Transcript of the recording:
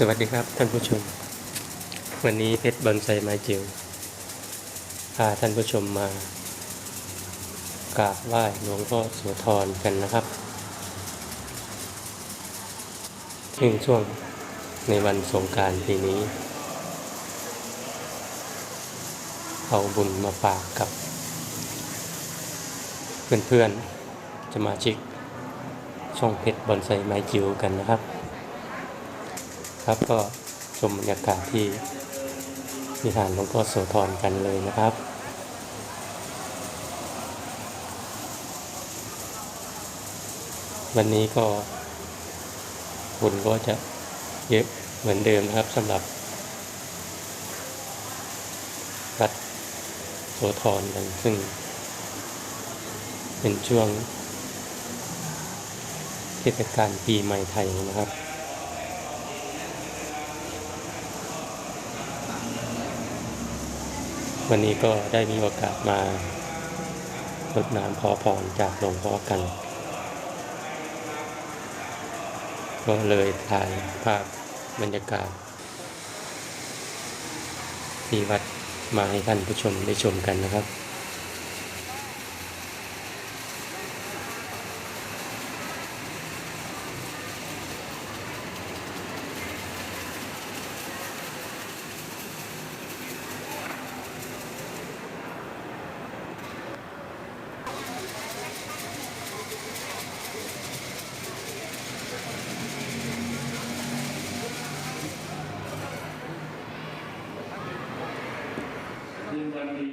สวัสดีครับท่านผู้ชม วันนี้เพชรบอนไซไม้จิ๋วพาท่านผู้ชมมากราบไหว้หลวงพ่อโสธรกันนะครับ ซึ่งช่วงในวันสงการปีนี้ เอาบุญมาฝากกับ เพื่อนๆจะมาชิกช่องเพชรบอนไซไม้จิ๋วกันนะครับ ครับ ก็ชมบรรยากาศที่วิหารหลวงพ่อโสธรกันเลยนะครับวันนี้ก็บุญก็จะเยอะเหมือนเดิมนะครับสำหรับวัดโสธรกันซึ่ง เป็นช่วงเทศกาลปีใหม่ไทยนะครับ วันนี้ก็ได้มีโอกาสมารดน้ำขอพรจากหลวงพ่อกัน ก็เลยถ่ายภาพบรรยากาศ ที่วัดมาให้ท่านผู้ชมได้ชมกันนะครับ